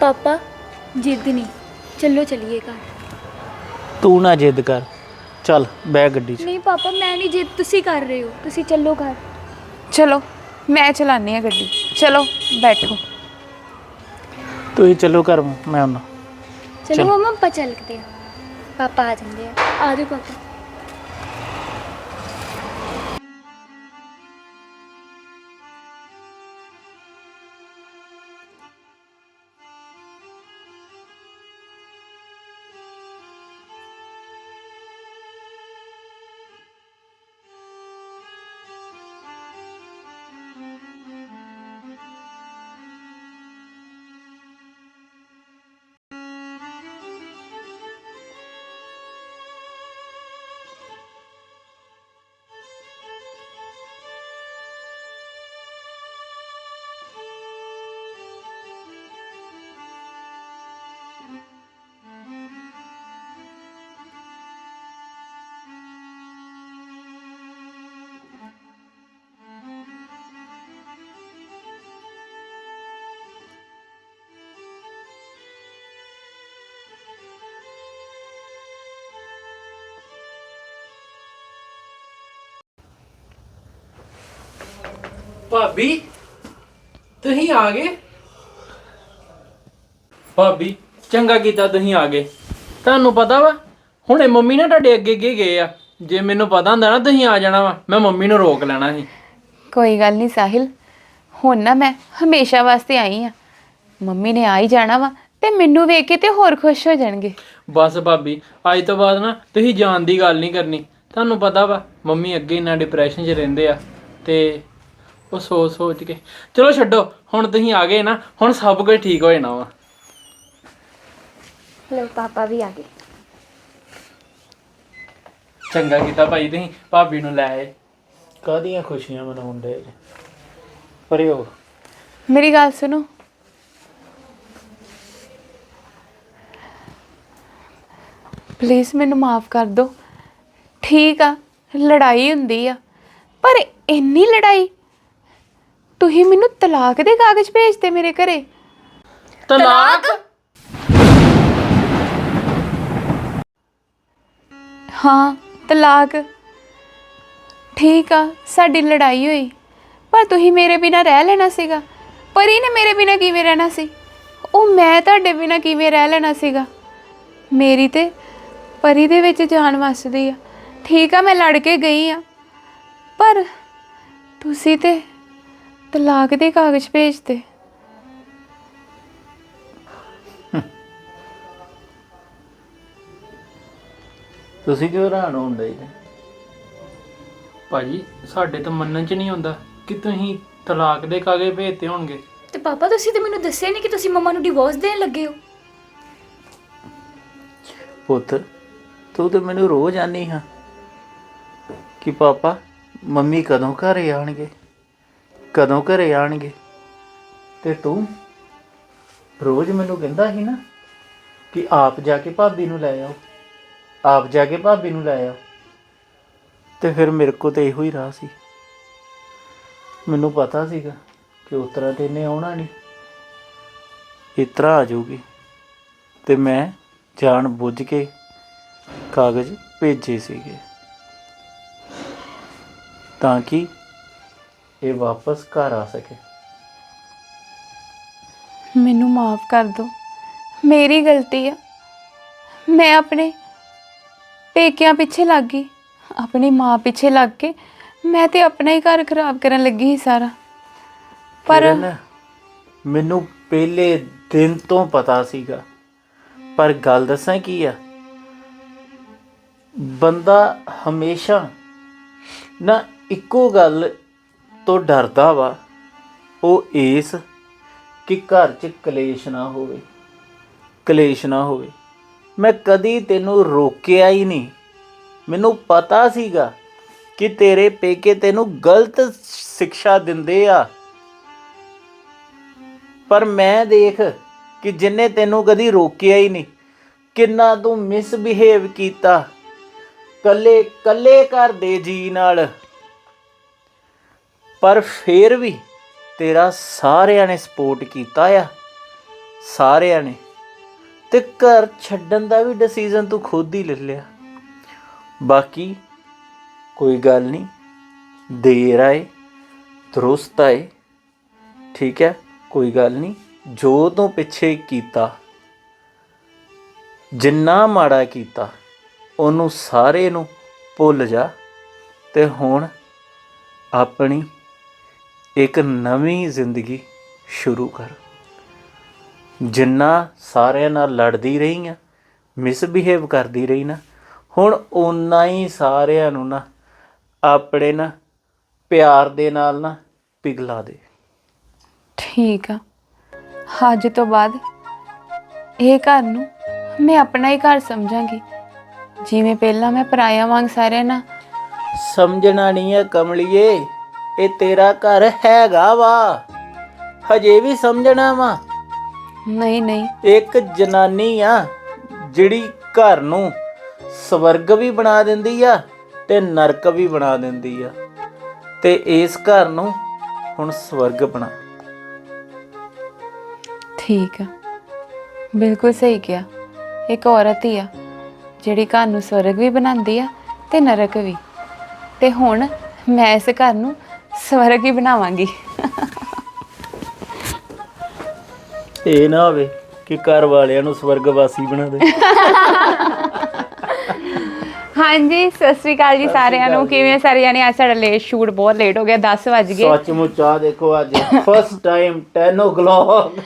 ਪਾਪਾ ਜਿੱਦ ਨਹੀਂ ਚੱਲੋ ਚਲੀਏ ਘਰ। ਤੂੰ ਨਾ ਜਿੱਦ ਕਰ। ਚੱਲ ਬਹਿ ਗੱਡੀ 'ਚ। ਨਹੀਂ ਪਾਪਾ ਮੈਂ ਨਹੀਂ ਜਿੱਦ। ਤੁਸੀਂ ਕਰ ਰਹੇ ਹੋ। ਤੁਸੀਂ ਚੱਲੋ ਘਰ। ਚਲੋ ਮੈਂ ਚਲਾਨੀ ਆ ਗੱਡੀ। ਚਲੋ ਬੈਠੋ। ਤੁਸੀਂ ਚੱਲੋ ਘਰ ਮੈਂ ਆਉਣਾ ਚਲੋ ਚਲੋ। ਮਮਾ ਆਪਾਂ ਚੱਲਦੇ ਆ ਪਾਪਾ ਆ ਜਾਂਦੇ ਆ। ਆ ਜਾਓ ਪਾਪਾ। ਭਾਬੀ ਤੁਸੀਂ ਆ ਗਏ? ਭਾਬੀ ਚੰਗਾ ਕੀਤਾ ਤੁਸੀਂ ਆ ਗਏ। ਤੁਹਾਨੂੰ ਪਤਾ ਵਾ ਹੁਣੇ ਮੰਮੀ ਨਾ ਤੁਹਾਡੇ ਅੱਗੇ ਅੱਗੇ ਗਏ ਆ। ਜੇ ਮੈਨੂੰ ਪਤਾ ਹੁੰਦਾ ਨਾ ਤੁਸੀਂ ਆ ਜਾਣਾ ਵਾ ਮੈਂ ਮੰਮੀ ਨੂੰ ਰੋਕ ਲੈਣਾ ਸੀ। ਕੋਈ ਗੱਲ ਨਹੀਂ ਸਾਹਿਲ ਹੁਣ ਨਾ ਮੈਂ ਹਮੇਸ਼ਾ ਵਾਸਤੇ ਆਈ ਆ। ਮੰਮੀ ਨੇ ਆ ਹੀ ਜਾਣਾ ਵਾ ਤੇ ਮੈਨੂੰ ਵੇਖ ਕੇ ਤੇ ਹੋਰ ਖੁਸ਼ ਹੋ ਜਾਣਗੇ। ਬਸ ਭਾਬੀ ਅੱਜ ਤੋਂ ਬਾਅਦ ਨਾ ਤੁਸੀਂ ਜਾਣ ਦੀ ਗੱਲ ਨਹੀਂ ਕਰਨੀ। ਤੁਹਾਨੂੰ ਪਤਾ ਵਾ ਮੰਮੀ ਅੱਗੇ ਇੰਨਾ ਡਿਪਰੈਸ਼ਨ 'ਚ ਰਹਿੰਦੇ ਆ ਤੇ ਉਹ ਸੋਚ ਸੋਚ ਕੇ। ਚਲੋ ਛੱਡੋ ਹੁਣ ਤੁਸੀਂ ਆ ਗਏ ਨਾ ਹੁਣ ਸਭ ਕੁਝ ਠੀਕ ਹੋ ਜਾਣਾ ਵਾ। ਲੋ ਪਾਪਾ ਵੀ ਆ ਗਏ। ਚੰਗਾ ਕੀਤਾ ਭਾਈ ਤੁਸੀਂ ਭਾਬੀ ਨੂੰ ਲੈ ਆਏ। ਕਾਹਦੀਆਂ ਖੁਸ਼ੀਆਂ ਮਨਾਉਣ ਦੇ ਪਰੇ ਹੋ। ਮੇਰੀ ਗੱਲ ਸੁਣੋ। ਪਲੀਜ਼ ਮੈਨੂੰ ਮਾਫ ਕਰ ਦਿਓ। ਠੀਕ ਆ ਲੜਾਈ ਹੁੰਦੀ ਆ ਪਰ ਇੰਨੀ ਲੜਾਈ ਤੁਸੀਂ ਮੈਨੂੰ ਤਲਾਕ ਦੇ ਕਾਗਜ਼ ਭੇਜਦੇ ਮੇਰੇ ਘਰੇ? ਤਲਾਕ? ਹਾਂ ਤਲਾਕ। ਠੀਕ ਆ ਸਾਡੀ ਲੜਾਈ ਹੋਈ। ਪਰ ਤੁਸੀਂ ਮੇਰੇ ਬਿਨਾ ਰਹਿ ਲੈਣਾ ਸੀਗਾ। ਪਰੀ ਨੇ ਮੇਰੇ ਬਿਨਾ ਕਿਵੇਂ ਰਹਿਣਾ ਸੀ? ਉਹ ਮੈਂ ਤੁਹਾਡੇ ਬਿਨਾ ਕਿਵੇਂ ਰਹਿ ਲੈਣਾ ਸੀਗਾ? ਮੇਰੀ ਤੇ ਪਰੀ ਦੇ ਵਿੱਚ ਜਾਨ ਵਸਦੀ ਆ। ਠੀਕ ਆ ਮੈਂ ਲੜ ਕੇ ਗਈ ਆ। ਪਰ ਤੁਸੀਂ ਤੇ ਤਲਾਕ ਦੇ ਕਾਗਜ਼ ਭੇਜਦੇ ਤੁਸੀਂ ਕਿਉਂ ਹੈਰਾਨ ਹੁੰਦੇ ਜੀ? ਭਾਜੀ ਸਾਡੇ ਤਾਂ ਮੰਨਣ ਚ ਨਹੀਂ ਆਉਂਦਾ ਕਿ ਤੁਸੀਂ ਤਲਾਕ ਦੇ ਕਾਗਜ਼ ਭੇਜਤੇ ਹੋਣਗੇ। ਤੇ ਪਾਪਾ ਤੁਸੀਂ ਤੇ ਮੈਨੂੰ ਦੱਸਿਆ ਨਹੀਂ ਕਿ ਤੁਸੀਂ ਮੰਮਾ ਨੂੰ ਡਿਵੋਰਸ ਦੇਣ ਲੱਗੇ ਹੋ? ਪੁੱਤ ਤੂੰ ਤੇ ਮੈਨੂੰ ਰੋਜ਼ ਆਨੀ ਹਾਂ ਕਿ ਪਾਪਾ ਮੰਮੀ ਕਦੋਂ ਘਰੇ ਆਣਗੇ ਕਦੋਂ ਘਰੇ ਆਣਗੇ? ਤੇ ਤੂੰ ਰੋਜ਼ ਮੈਨੂੰ ਕਹਿੰਦਾ ਸੀ ਨਾ ਕਿ ਆਪ ਜਾ ਕੇ ਭਾਬੀ ਨੂੰ ਲੈ ਆਓ, ਆਪ ਜਾ ਕੇ ਭਾਬੀ ਨੂੰ ਲੈ ਆਓ। ਤੇ ਫਿਰ ਮੇਰੇ ਕੋ ਤੇ ਇਹੋ ਹੀ ਰਾਹ ਸੀ। ਮੈਨੂੰ ਪਤਾ ਸੀਗਾ ਕਿ ਉਸ ਤਰ੍ਹਾਂ ਤੇ ਇਹਨੇ ਆਉਣਾ ਨਹੀਂ। ਇਸ ਤਰ੍ਹਾਂ ਆ ਜਾਊਗੀ। ਤੇ ਮੈਂ ਜਾਣ ਬੁੱਝ ਕੇ ਕਾਗਜ਼ ਭੇਜੇ ਸੀਗੇ। ਤਾਂ ਕਿ ਇਹ ਵਾਪਸ ਘਰ ਆ ਸਕੇ। ਮੈਨੂੰ ਮਾਫ ਕਰ ਦਿਓ। ਮੇਰੀ ਗਲਤੀ ਆ। ਮੈਂ ਆਪਣੇ ਪੇਕਿਆਂ ਪਿੱਛੇ ਲੱਗ ਗਈ। ਆਪਣੀ ਮਾਂ ਪਿੱਛੇ ਲੱਗ ਕੇ ਮੈਂ ਤੇ ਆਪਣਾ ਹੀ ਘਰ ਖਰਾਬ ਕਰਨ ਲੱਗੀ ਸੀ ਸਾਰਾ। ਪਰ ਕਿਰਨ, ਮੈਨੂੰ ਪਹਿਲੇ ਦਿਨ ਤੋਂ ਪਤਾ ਸੀਗਾ। ਪਰ ਗੱਲ ਦੱਸਾਂ ਕੀ ਆ? ਬੰਦਾ ਹਮੇਸ਼ਾ ਨਾ ਇੱਕੋ ਗੱਲ ਤੋਂ ਡਰਦਾ ਵਾ, ਉਹ ਇਸ ਕਿ ਘਰ 'ਚ ਕਲੇਸ਼ ਨਾ ਹੋਵੇ। ਕਲੇਸ਼ ਨਾ ਹੋਵੇ। ਮੈਂ ਕਦੀ ਤੈਨੂੰ ਰੋਕਿਆ ਹੀ ਨਹੀਂ। ਮੈਨੂੰ ਪਤਾ ਸੀਗਾ ਕਿ ਤੇਰੇ ਪੇਕੇ ਤੈਨੂੰ ਗਲਤ ਸਿੱਖਿਆ ਦਿੰਦੇ ਆ। ਪਰ ਮੈਂ ਦੇਖ ਕਿ ਜਿੰਨੇ ਤੈਨੂੰ ਕਦੀ ਰੋਕਿਆ ਹੀ ਨਹੀਂ, ਕਿੰਨਾ ਤੂੰ ਮਿਸਬਿਹੇਵ ਕੀਤਾ। ਕੱਲੇ ਕੱਲੇ ਘਰ ਦੇ ਜੀ ਨਾਲ। ਪਰ ਫੇਰ ਵੀ ਤੇਰਾ ਸਾਰਿਆਂ ਨੇ ਸਪੋਰਟ ਕੀਤਾ ਆ, ਸਾਰਿਆਂ ਨੇ। ਤੇ ਘਰ ਛੱਡਣ ਦਾ ਵੀ ਡਿਸੀਜਨ ਤੂੰ ਖੁਦ ਹੀ ਲੈ ਲਿਆ। ਬਾਕੀ ਕੋਈ ਗੱਲ ਨਹੀਂ, ਦੇਰ ਆਏ, ਦਰੁਸਤ ਆਏ, ਠੀਕ ਹੈ, ਕੋਈ ਗੱਲ ਨਹੀਂ, ਜੋ ਤੂੰ ਪਿੱਛੇ ਕੀਤਾ, ਜਿੰਨਾ ਮਾੜਾ ਕੀਤਾ, ਉਹਨੂੰ ਸਾਰੇ ਨੂੰ ਭੁੱਲ ਜਾ। ਤੇ ਹੁਣ ਆਪਣੀ ਇੱਕ ਨਵੀਂ ਜ਼ਿੰਦਗੀ ਸ਼ੁਰੂ ਕਰ। ਜਿੰਨਾ ਸਾਰਿਆਂ ਨਾਲ ਲੜਦੀ ਰਹੀ ਆ ਮਿਸਬਿਹੇਵ ਕਰਦੀ ਰਹੀ ਨਾ ਹੁਣ ਓਨਾ ਹੀ ਸਾਰਿਆਂ ਨੂੰ ਨਾ ਆਪਣੇ ਨਾ ਪਿਆਰ ਦੇ ਨਾਲ ਨਾ ਪਿਘਲਾ ਦੇ। ਠੀਕ ਆ। ਅੱਜ ਤੋਂ ਬਾਅਦ ਇਹ ਘਰ ਨੂੰ ਮੈਂ ਆਪਣਾ ਹੀ ਘਰ ਸਮਝਾਂਗੀ। ਜਿਵੇਂ ਪਹਿਲਾਂ ਮੈਂ ਪਰਾਇਆ ਵਾਂਗ ਸਾਰਿਆਂ ਨਾਲ। ਸਮਝਣਾ ਨਹੀਂ ਹੈ ਕਮਲੀਏ। ਇਹ ਤੇਰਾ ਘਰ ਹੈਗਾ ਵਾ। ਹਜੇ ਵੀ ਸਮਝਣਾ ਵਾ। ਨਹੀਂ ਨਹੀਂ। ਇੱਕ ਜਨਾਨੀ ਆ ਜਿਹੜੀ ਘਰ ਨੂੰ ਸਵਰਗ ਵੀ ਬਣਾ ਦਿੰਦੀ ਆ ਤੇ ਨਰਕ ਵੀ ਬਣਾ ਦਿੰਦੀ ਆ। ਤੇ ਇਸ ਘਰ ਨੂੰ ਹੁਣ ਸਵਰਗ ਬਣਾ। ਠੀਕ ਆ। ਬਿਲਕੁਲ ਸਹੀ ਕਿਹਾ। ਇੱਕ ਔਰਤ ਹੀ ਆ ਜਿਹੜੀ ਘਰ ਨੂੰ ਸਵਰਗ ਵੀ ਬਣਾਉਂਦੀ ਆ ਤੇ ਨਰਕ ਵੀ। ਤੇ ਹੁਣ ਮੈਂ ਇਸ ਘਰ ਨੂੰ ਸਵਰਗ ਹੀ ਬਣਾਵਾਂਗੀ। ਇਹ ਨਾ ਹੋਵੇ ਕਿ ਘਰ ਵਾਲਿਆਂ ਨੂੰ ਸਵਰਗਵਾਸੀ ਬਣਾ ਦੇ। ਹਾਂਜੀ ਸਤਿ ਸ੍ਰੀ ਅਕਾਲ ਜੀ ਸਾਰਿਆਂ ਨੂੰ। ਕਿਵੇਂ ਸਾਰੇ ਜਾਣੇ? ਅੱਜ ਸਾਡਾ ਲੇਟ ਸ਼ੂਟ ਬਹੁਤ ਲੇਟ ਹੋ ਗਿਆ 10 ਵਜ ਗਏ। ਸੱਚਮੁੱਚ ਆ ਦੇਖੋ ਅੱਜ ਫਸਟ ਟਾਈਮ 10 o'clock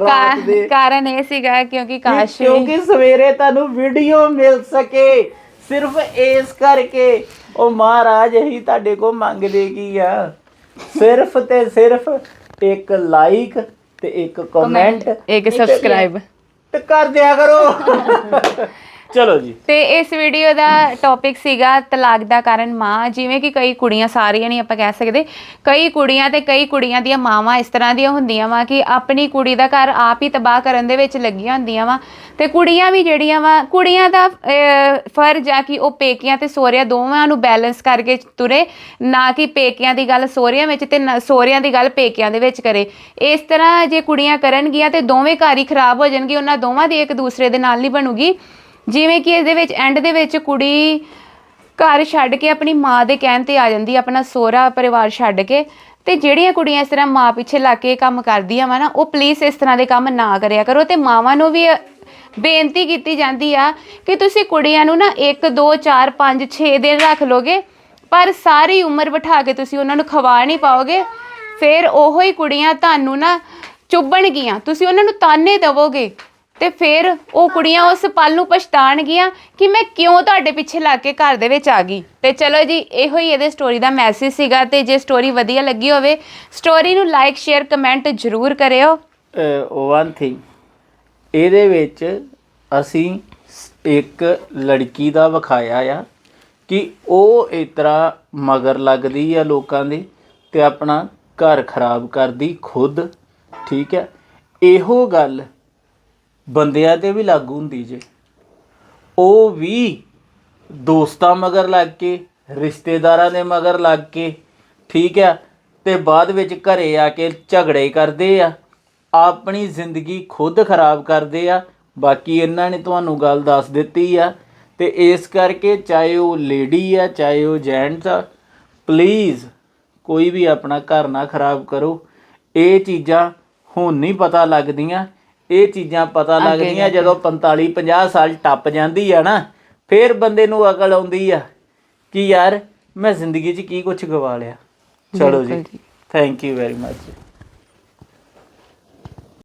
ਰਾਤ ਕਾ- ਦੇ। ਕਾਰਨ ਇਹ ਸੀਗਾ ਕਿਉਂਕਿ ਕਾਸ਼ ਕਿਉਂਕਿ ਸਵੇਰੇ ਤੁਹਾਨੂੰ ਵੀਡੀਓ ਮਿਲ ਸਕੇ ਸਿਰਫ ਇਸ ਕਰਕੇ। ਉਹ ਮਹਾਰਾਜ ਹੀ ਤੁਹਾਡੇ ਕੋ ਮੰਗਦੇ ਕੀ ਆ? ਸਿਰਫ ਤੇ ਸਿਰਫ ਇੱਕ ਲਾਈਕ ਤੇ ਇੱਕ ਕਮੈਂਟ ਇੱਕ ਸਬਸਕ੍ਰਾਈਬ ਤੇ ਕਰ ਦਿਆ ਕਰੋ। ਚਲੋ ਜੀ। ਤੇ ਇਸ ਵੀਡੀਓ ਦਾ ਟੌਪਿਕ ਸੀਗਾ ਤਲਾਕ ਦਾ ਕਾਰਨ ਮਾਂ। ਜਿਵੇਂ ਕਿ ਕਈ ਕੁੜੀਆਂ ਸਾਰੀਆਂ ਨਹੀਂ ਆਪਾਂ ਕਹਿ ਸਕਦੇ। ਕਈ ਕੁੜੀਆਂ ਤੇ ਕਈ ਕੁੜੀਆਂ ਦੀਆਂ ਮਾਵਾਂ ਇਸ ਤਰ੍ਹਾਂ ਦੀਆਂ ਹੁੰਦੀਆਂ ਵਾ ਕਿ ਆਪਣੀ ਕੁੜੀ ਦਾ ਘਰ ਆਪ ਹੀ ਤਬਾਹ ਕਰਨ ਦੇ ਵਿੱਚ ਲੱਗੀਆਂ ਹੁੰਦੀਆਂ ਵਾ। ਤੇ ਕੁੜੀਆਂ ਵੀ ਜਿਹੜੀਆਂ ਵਾ ਕੁੜੀਆਂ ਦਾ ਅਹ, ਫਰਜ਼ ਆ ਕਿ ਉਹ ਪੇਕਿਆਂ ਤੇ ਸੋਹਰਿਆਂ ਦੋਵਾਂ ਨੂੰ ਬੈਲੈਂਸ ਕਰਕੇ ਤੁਰੇ ਨਾ ਕਿ ਪੇਕਿਆਂ ਦੀ ਗੱਲ ਸੋਹਰਿਆਂ ਵਿੱਚ ਤੇ ਨਾ- ਸੋਹਰਿਆਂ ਦੀ ਗੱਲ ਪੇਕਿਆਂ ਦੇ ਵਿੱਚ ਕਰੇ। ਇਸ ਤਰ੍ਹਾਂ ਜੇ ਕੁੜੀਆਂ ਕਰਨਗੀਆਂ ਤੇ ਦੋਵੇਂ ਘਰ ਹੀ ਖਰਾਬ ਹੋ ਜਾਣਗੇ ਉਹਨਾਂ ਦੋਵਾਂ ਦੀ ਇੱਕ ਦੂਸਰੇ ਦੇ ਨਾਲ ਨਹੀਂ ਬਣੂਗੀ। ਜਿਵੇਂ ਕਿ ਇਹਦੇ ਵਿੱਚ ਐਂਡ ਦੇ ਵਿੱਚ ਕੁੜੀ ਘਰ ਛੱਡ ਕੇ ਆਪਣੀ ਮਾਂ ਦੇ ਕਹਿਣ ਤੇ ਆ ਜਾਂਦੀ ਆਪਣਾ ਸੋਹਰਾ ਪਰਿਵਾਰ ਛੱਡ ਕੇ। ਤੇ ਜਿਹੜੀਆਂ ਕੁੜੀਆਂ ਇਸ ਤਰ੍ਹਾਂ ਮਾਂ ਪਿੱਛੇ ਲੱਗ ਕੇ ਕੰਮ ਕਰਦੀਆਂ ਵਾ ਨਾ, ਉਹ ਪਲੀਜ਼ ਇਸ ਤਰ੍ਹਾਂ ਦੇ ਕੰਮ ਨਾ ਕਰਿਆ ਕਰੋ ਤੇ ਮਾਵਾਂ ਨੂੰ ਵੀ ਬੇਨਤੀ ਕੀਤੀ ਜਾਂਦੀ ਆ ਕਿ ਤੁਸੀਂ ਕੁੜੀਆਂ ਨੂੰ ਨਾ 1 2 4 5 6 ਦਿਨ ਰੱਖ ਲੋਗੇ, ਪਰ ਸਾਰੀ ਉਮਰ ਬਿਠਾ ਕੇ ਤੁਸੀਂ ਉਹਨਾਂ ਨੂੰ ਖਵਾ ਨਹੀਂ ਪਾਓਗੇ। ਫਿਰ ਉਹੋ ਹੀ ਕੁੜੀਆਂ ਤੁਹਾਨੂੰ ਨਾ ਚੁੱਭਣਗੀਆਂ। ਤੁਸੀਂ ਉਹਨਾਂ ਨੂੰ ਤਾਨੇ ਦੇਵੋਗੇ। ਤੇ ਫਿਰ ਉਹ ਕੁੜੀਆਂ ਉਸ ਪਲ ਨੂੰ ਪਛਤਾਣਗੀਆਂ ਕਿ ਮੈਂ ਕਿਉਂ ਤੁਹਾਡੇ ਪਿੱਛੇ ਲੱਗ ਕੇ ਘਰ ਦੇ ਵਿੱਚ ਆ ਗਈ। ਤੇ ਚਲੋ ਜੀ, ਇਹੋ ਹੀ ਇਹਦੇ ਸਟੋਰੀ ਦਾ ਮੈਸੇਜ ਸੀਗਾ ਤੇ ਜੇ ਸਟੋਰੀ ਵਧੀਆ ਲੱਗੀ ਹੋਵੇ ਸਟੋਰੀ ਨੂੰ ਲਾਈਕ ਸ਼ੇਅਰ ਕਮੈਂਟ ਜ਼ਰੂਰ ਕਰਿਓ। ਵਨ ਥਿੰਗ ਇਹਦੇ ਵਿੱਚ ਅਸੀਂ ਇੱਕ ਲੜਕੀ ਦਾ ਵਿਖਾਇਆ ਆ ਕਿ ਉਹ ਇਸ ਤਰ੍ਹਾਂ ਮਗਰ ਲੱਗਦੀ ਆ ਲੋਕਾਂ ਦੇ ਤੇ ਆਪਣਾ ਘਰ ਖਰਾਬ ਕਰਦੀ ਖੁਦ, ਠੀਕ ਹੈ? ਇਹੋ ਗੱਲ ਬੰਦਿਆਂ ਤੇ ਵੀ ਲਾਗੂ ਹੁੰਦੀ ਜੇ। ਉਹ ਵੀ ਦੋਸਤਾਂ ਮਗਰ ਲੱਗ ਕੇ, ਰਿਸ਼ਤੇਦਾਰਾਂ ਦੇ ਮਗਰ ਲੱਗ ਕੇ, ਠੀਕ ਆ, ਤੇ ਬਾਅਦ ਵਿੱਚ ਘਰੇ ਆ ਕੇ ਝਗੜੇ ਕਰਦੇ ਆ। ਆਪਣੀ ਜ਼ਿੰਦਗੀ ਖੁਦ ਖਰਾਬ ਕਰਦੇ ਆ। ਬਾਕੀ ਇਹਨਾਂ ਨੇ ਤੁਹਾਨੂੰ ਗੱਲ ਦੱਸ ਦਿੱਤੀ ਆ। ਤੇ ਇਸ ਕਰਕੇ ਚਾਹੇ ਉਹ ਲੇਡੀ ਆ, ਚਾਹੇ ਉਹ ਜੈਂਟਸ ਆ ਪਲੀਜ਼ ਕੋਈ ਵੀ ਆਪਣਾ ਘਰ ਨਾ ਖਰਾਬ ਕਰੋ। ਇਹ ਚੀਜ਼ਾਂ ਹੁਣ ਨਹੀਂ ਪਤਾ ਲੱਗਦੀਆਂ। ਇਹ ਚੀਜ਼ਾਂ ਪਤਾ ਲੱਗਦੀਆਂ ਜਦੋਂ 45 50 ਸਾਲ ਟੱਪ ਜਾਂਦੀ ਆ ਨਾ ਫਿਰ ਬੰਦੇ ਨੂੰ ਅਕਲ ਆਉਂਦੀ ਆ ਕਿ ਯਾਰ ਮੈਂ ਜ਼ਿੰਦਗੀ 'ਚ ਕੀ ਕੁਝ ਗਵਾ ਲਿਆ। ਚਲੋ ਜੀ। Thank you very much